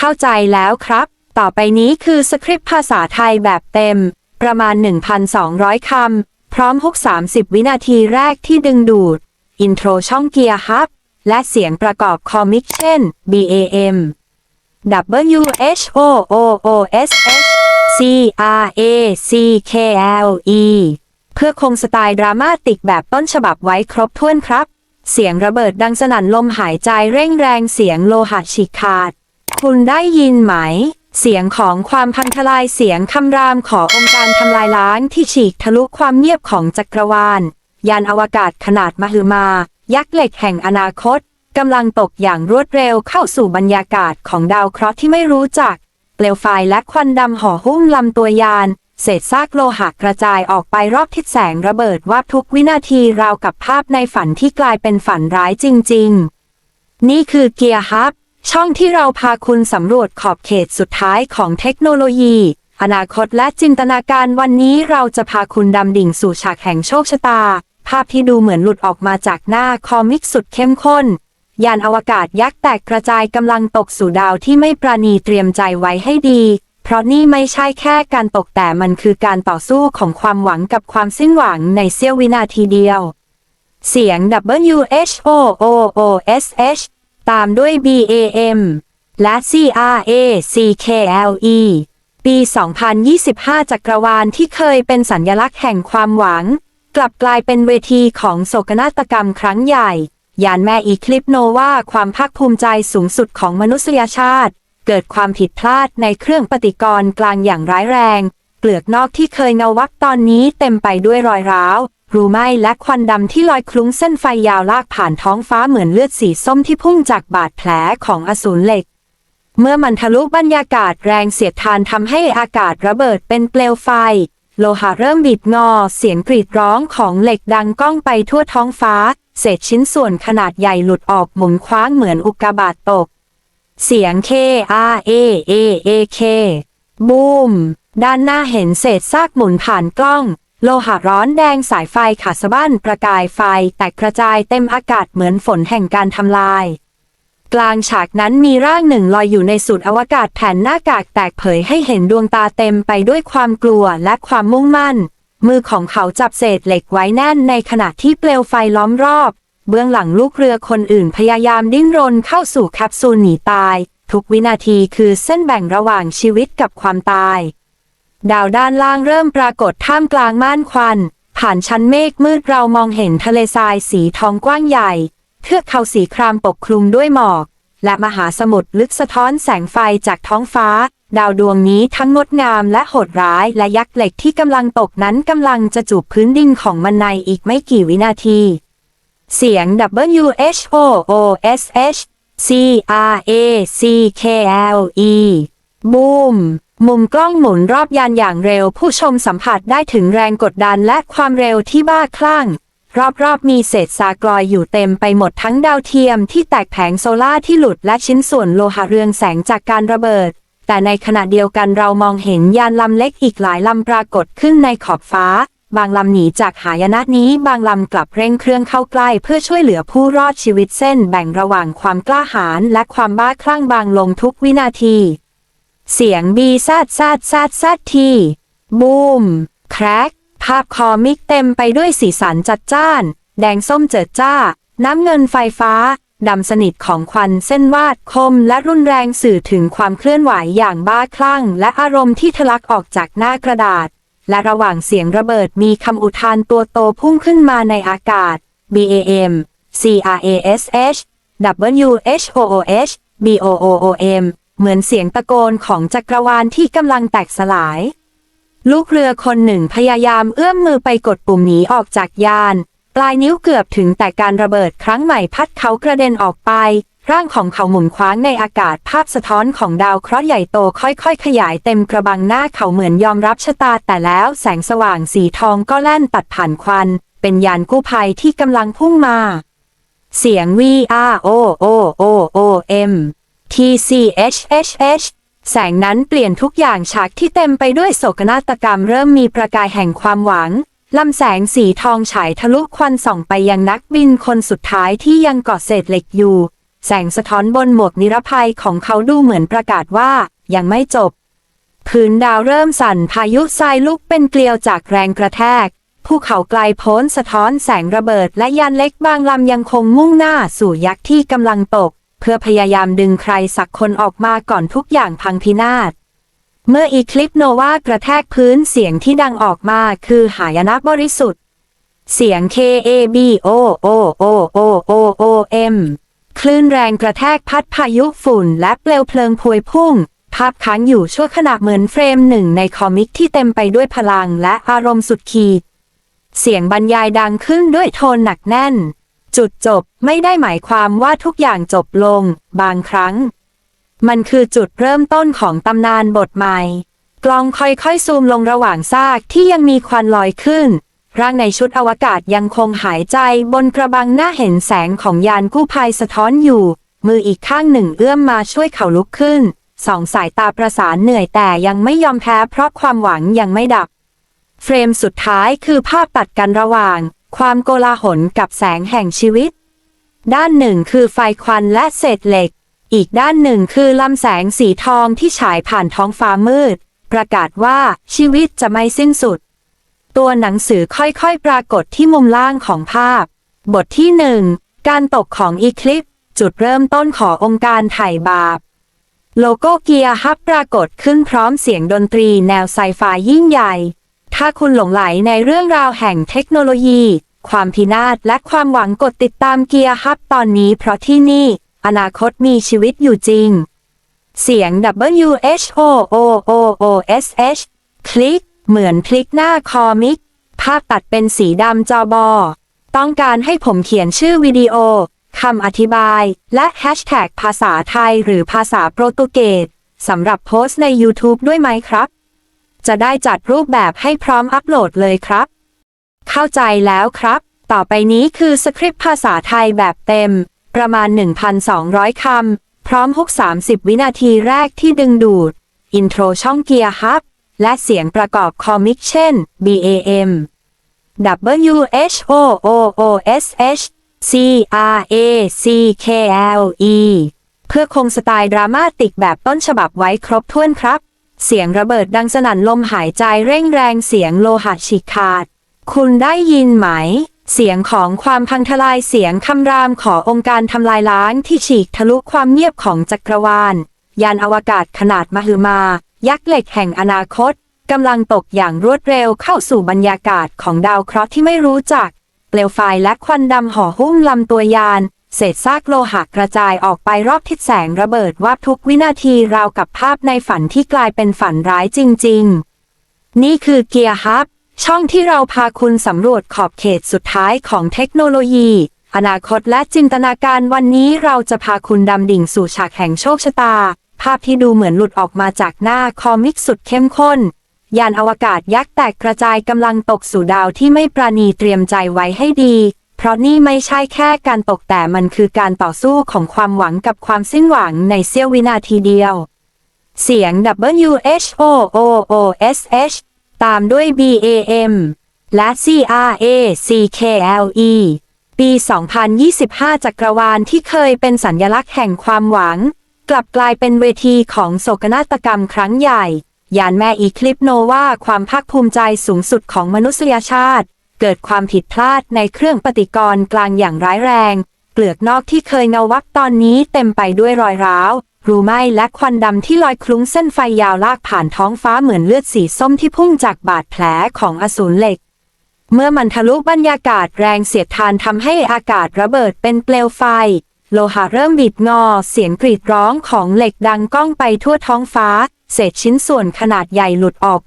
เข้าใจแล้วครับ ต่อไปนี้คือสคริปต์ภาษาไทยแบบเต็ม ประมาณ 1,200 คำ พร้อมฮุก30 วินาทีแรกที่ดึงดูด อินโทรช่องเกียร์ฮับ และเสียงประกอบคอมิกเช่น BAM W H O O O S H C R A C K L E เพื่อคงสไตล์ดราม่าติกแบบต้นฉบับไว้ครบถ้วนครับเสียงระเบิดดังสนั่นลมหายใจเร่งแรงเสียงโลหะฉีกขาด คุณได้ยินไหม เสียงของความพังทลายเสียงคำรามขององค์การทำลายล้างที่ฉีกทะลุความเงียบของจักรวาล ยานอวกาศขนาดมหึมา ยักษ์เหล็กแห่งอนาคตกำลังตกอย่างรวดเร็วเข้าสู่บรรยากาศของดาวเคราะห์ที่ไม่รู้จัก เปลวไฟและควันดำห่อหุ้มลำตัวยาน เศษซากโลหะกระจายออกไปรอบทิศแสงระเบิดว่าบทุกวินาทีราวกับภาพในฝันที่กลายเป็นฝันร้ายจริง ๆ นี่คือเกียร์ฮับ ช่องที่เราพาคุณสำรวจขอบเขตสุดท้ายของเทคโนโลยี อนาคตและจินตนาการวันนี้เราจะพาคุณดำดิ่งสู่ฉากแห่งโชคชะตา ภาพที่ดูเหมือนหลุดออกมาจากหน้าคอมิกสุดเข้มข้น ยานอวกาศยักษ์แตกกระจายกำลังตกสู่ดาวที่ไม่ปราณีเตรียมใจไว้ให้ดี เพราะนี่ไม่ใช่แค่การตกแต่มันคือการต่อสู้ของความหวังกับความสิ้นหวังในเสี้ยววินาทีเดียว เสียง W H O O O S H ตามด้วย B A M และ C R A C K L E ปี 2025 จักรวาลที่เคยเป็นสัญลักษณ์แห่งความหวัง กลับกลายเป็นเวทีของโศกนาฏกรรมครั้งใหญ่ ยานแม่อีคลิปโนวาความภาคภูมิใจสูงสุดของมนุษยชาติ เกิดความผิดพลาดในเครื่องปฏิกรณ์กลางอย่างร้ายแรง เปลือกนอกที่เคยเงาวับตอนนี้เต็มไปด้วยรอยร้าวรูไหม้และควันดำที่ลอยคลุ้งเส้นไฟยาวลากผ่านท้องฟ้าเหมือนเลือดสีส้มที่พุ่งจากบาดแผลของอสูรเหล็ก เมื่อมันทะลุบรรยากาศแรงเสียดทานทำให้อากาศระเบิดเป็นเปลวไฟ โลหะเริ่มบิดงอ เสียงกรีดร้องของเหล็กดังก้องไปทั่วท้องฟ้า เศษชิ้นส่วนขนาดใหญ่หลุดออกหมุนคว้างเหมือนอุกกาบาตตก เสียง K R A A A K บูม ด้านหน้าเห็นเศษซากหมุนผ่านกล้อง โลหะร้อนแดงสายไฟขาดสะบั้นประกายไฟแตกกระจายเต็มอากาศเหมือนฝนแห่งการทำลาย กลางฉากนั้นมีร่างหนึ่งลอยอยู่ในสุดอวกาศแผ่นหน้ากากแตกเผยให้เห็นดวงตาเต็มไปด้วยความกลัวและความมุ่งมั่น มือของเขาจับเศษเหล็กไว้แน่นในขณะที่เปลวไฟล้อมรอบ เบื้องหลังลูกเรือคนอื่นพยายามดิ้นรนเข้าสู่แคปซูลหนีตาย ทุกวินาทีคือเส้นแบ่งระหว่างชีวิตกับความตาย ดาวด้านล่างเริ่มปรากฏท่ามกลางม่านควัน ผ่านชั้นเมฆมืดเรามองเห็นทะเลทรายสีทองกว้างใหญ่ เทือกเขาสีครามปกคลุมด้วยหมอก และมหาสมุทรลึกสะท้อนแสงไฟจากท้องฟ้า ดาวดวงนี้ทั้งงดงามและโหดร้ายและยักษ์เหล็กที่กำลังตกนั้นกำลังจะจูบพื้นดินของมันในอีกไม่กี่วินาที เสียง W H O O S H C R A C K L E บูม มุมกล้องหมุนรอบยานอย่างเร็ว ผู้ชมสัมผัสได้ถึงแรงกดดันและความเร็วที่บ้าคลั่ง รอบๆมีเศษซากลอยอยู่เต็มไปหมดทั้งดาวเทียมที่แตกแผงโซล่าที่หลุดและชิ้นส่วนโลหะเรืองแสงจากการระเบิด แต่ในขณะเดียวกันเรามองเห็นยานลำเล็กอีกหลายลำปรากฏขึ้นในขอบฟ้า บางลำหนีจากหายนะนี้ บางลำกลับเร่งเครื่องเข้าใกล้ เพื่อช่วยเหลือผู้รอดชีวิตเส้นแบ่งระหว่างความกล้าหาญและความบ้าคลั่งบางลงทุกวินาที เสียงบีซาดซาดซาดซาดทีบูมแครกภาพคอมิกเต็มไปด้วยสีสันจัดจ้าน แดงส้มเจิดจ้า น้ำเงินไฟฟ้า ดำสนิทของควันเส้นวาดคมและรุนแรงสื่อถึงความเคลื่อนไหวอย่างบ้าคลั่ง และอารมณ์ที่ทะลักออกจากหน้ากระดาษ และระหว่างเสียงระเบิดมีคำอุทานตัวโตพุ่งขึ้นมาในอากาศ BAM CRASH WHOOH BOOOM เหมือนเสียงตะโกนของจักรวาลที่กำลังแตกสลาย ลูกเรือคนหนึ่งพยายามเอื้อมมือไปกดปุ่มหนีออกจากยาน ปลายนิ้วเกือบถึงแต่การระเบิดครั้งใหม่พัดเขากระเด็นออกไป ร่างของเขาหมุนคว้างในอากาศภาพสะท้อนของดาวเคราะห์ใหญ่โตค่อยๆ ขยายเต็มกระบังหน้าเขาเหมือนยอมรับชะตาแต่แล้วแสงสว่างสีทองก็แล่นตัดผ่านควัน เป็นยานกู้ภัยที่กำลังพุ่งมา เสียง V R O O O O M T C H H H แสงนั้นเปลี่ยนทุกอย่างฉากที่เต็มไปด้วยโศกนาฏกรรมเริ่มมีประกายแห่งความหวังลำแสงสีทองฉายทะลุควันส่องไปยังนักบินคนสุดท้ายที่ยังเกาะเศษเหล็กอยู่ แสงสะท้อนบนหมวกนิรภัยของเขาดูเหมือนประกาศว่ายังไม่จบ พื้นดาวเริ่มสั่นพายุทรายลุกเป็นเกลียวจากแรงกระแทก ภูเขาไกลโพ้นสะท้อนแสงระเบิดและยานเล็กบางลำยังคงมุ่งหน้าสู่ยักษ์ที่กำลังตก เพื่อพยายามดึงใครสักคนออกมาก่อนทุกอย่างพังพินาศ เมื่ออีคลิปโนวากระแทกพื้นเสียงที่ดังออกมาคือหายนะบริสุทธิ์ เสียง K A B O O O O O O M คลื่นแรงกระแทกพัดพายุฝุ่นและเปลวเพลิงพวยพุ่ง ภาพค้างอยู่ชั่วขณะเหมือนเฟรมหนึ่งในคอมิกที่เต็มไปด้วยพลังและอารมณ์สุดขีด เสียงบรรยายดังขึ้นด้วยโทนหนักแน่น จุดจบไม่ได้หมายความว่าทุกอย่างจบลง บางครั้ง มันคือจุดเริ่มต้นของตำนานบทใหม่ กล้องค่อยๆซูมลงระหว่างซากที่ยังมีควันลอยขึ้น ร่างในชุดอวกาศยังคงหายใจบนกระบังหน้าเห็นแสงของยานกู้ภัยสะท้อนอยู่ มืออีกข้างหนึ่งเอื้อมมาช่วยเขาลุกขึ้น สองสายตาประสานเหนื่อยแต่ยังไม่ยอมแพ้เพราะความหวังยังไม่ดับ เฟรมสุดท้ายคือภาพตัดกันระหว่าง ความโกลาหลกับแสงแห่งชีวิต ด้านหนึ่งคือไฟควันและเศษเหล็ก อีกด้านหนึ่งคือลำแสงสีทองที่ฉายผ่านท้องฟ้ามืด ประกาศว่าชีวิตจะไม่สิ้นสุด ตัวหนังสือค่อยๆ ปรากฏที่มุมล่างของภาพ บทที่หนึ่งการตกของอีคลิป จุดเริ่มต้นขององค์การไถ่บาป โลโก้เกียร์ฮับปรากฏขึ้นพร้อมเสียงดนตรีแนวไซไฟยิ่งใหญ่ ถ้าคุณหลงไหลในเรื่องราวแห่งเทคโนโลยี ความพินาศและความหวังกดติดตามเกียร์ฮับตอนนี้เพราะที่นี่ อนาคตมีชีวิตอยู่จริง เสียง W H O O O O S H คลิก เหมือนพลิกหน้าคอมิก ภาพตัดเป็นสีดำจอบอ ต้องการให้ผมเขียนชื่อวิดีโอคำอธิบาย และแฮชแท็กภาษาไทยหรือภาษาโปรตุเกสสำหรับโพสต์ใน YouTube ด้วยไหมครับ จะได้จัดรูปแบบให้พร้อมอัปโหลดเลยครับ เข้าใจแล้วครับ ต่อไปนี้คือสคริปต์ภาษาไทยแบบเต็ม ประมาณ 1,200 คำ พร้อมฮุก30 วินาทีแรกที่ดึงดูด อินโทรช่องเกียร์ฮับ และเสียงประกอบคอมิกเช่น BAM W H O O O S H C R A C K L E เพื่อคงสไตล์ดราม่าติกแบบต้นฉบับไว้ครบถ้วนครับ เสียงระเบิดดังสนั่นลมหายใจเร่งแรงเสียงโลหะฉีกขาด คุณได้ยินไหม เสียงของความพังทลายเสียงคำรามขององค์การทำลายล้างที่ฉีกทะลุความเงียบของจักรวาล ยานอวกาศขนาดมหึมา ยักษ์เหล็กแห่งอนาคตกำลังตกอย่างรวดเร็วเข้าสู่บรรยากาศของดาวเคราะห์ที่ไม่รู้จัก เปลวไฟและควันดำห่อหุ้มลำตัวยาน เศษซากโลหะกระจายออกไปรอบทิศแสงระเบิดว่าบทุกวินาทีราวกับภาพในฝันที่กลายเป็นฝันร้ายจริง ๆ นี่คือเกียร์ฮับ ช่องที่เราพาคุณสำรวจขอบเขตสุดท้ายของเทคโนโลยี อนาคตและจินตนาการวันนี้เราจะพาคุณดำดิ่งสู่ฉากแห่งโชคชะตา ภาพที่ดูเหมือนหลุดออกมาจากหน้าคอมิกสุดเข้มข้นยานอวกาศยักษ์แตกกระจายกำลังตกสู่ดาวที่ไม่ปราณีเตรียมใจไว้ให้ดี เพราะนี่ไม่ใช่แค่การตกแต่มันคือการต่อสู้ของความหวังกับความสิ้นหวังในเสี้ยววินาทีเดียว เสียง W H O O O S H ตามด้วย B A M และ C R A C K L E ปี 2025 จักรวาลที่เคยเป็นสัญลักษณ์แห่งความหวัง กลับกลายเป็นเวทีของโศกนาฏกรรมครั้งใหญ่ ยานแม่อีคลิปโนวาความภาคภูมิใจสูงสุดของมนุษยชาติ เกิดความผิดพลาดในเครื่องปฏิกรณ์กลางอย่างร้ายแรงเปลือกนอกที่เคยเงาวับตอนนี้เต็มไปด้วยรอยร้าว รูไหม้และควันดำที่ลอยคลุ้งเส้นไฟยาวลากผ่านท้องฟ้าเหมือนเลือดสีส้มที่พุ่งจากบาดแผลของอสูรเหล็ก เมื่อมันทะลุบรรยากาศแรงเสียดทานทำให้อากาศระเบิดเป็นเปลวไฟ โลหะเริ่มบิดงอ เสียงกรีดร้องของเหล็กดังก้องไปทั่วท้องฟ้า เศษชิ้นส่วนขนาดใหญ่หลุดออก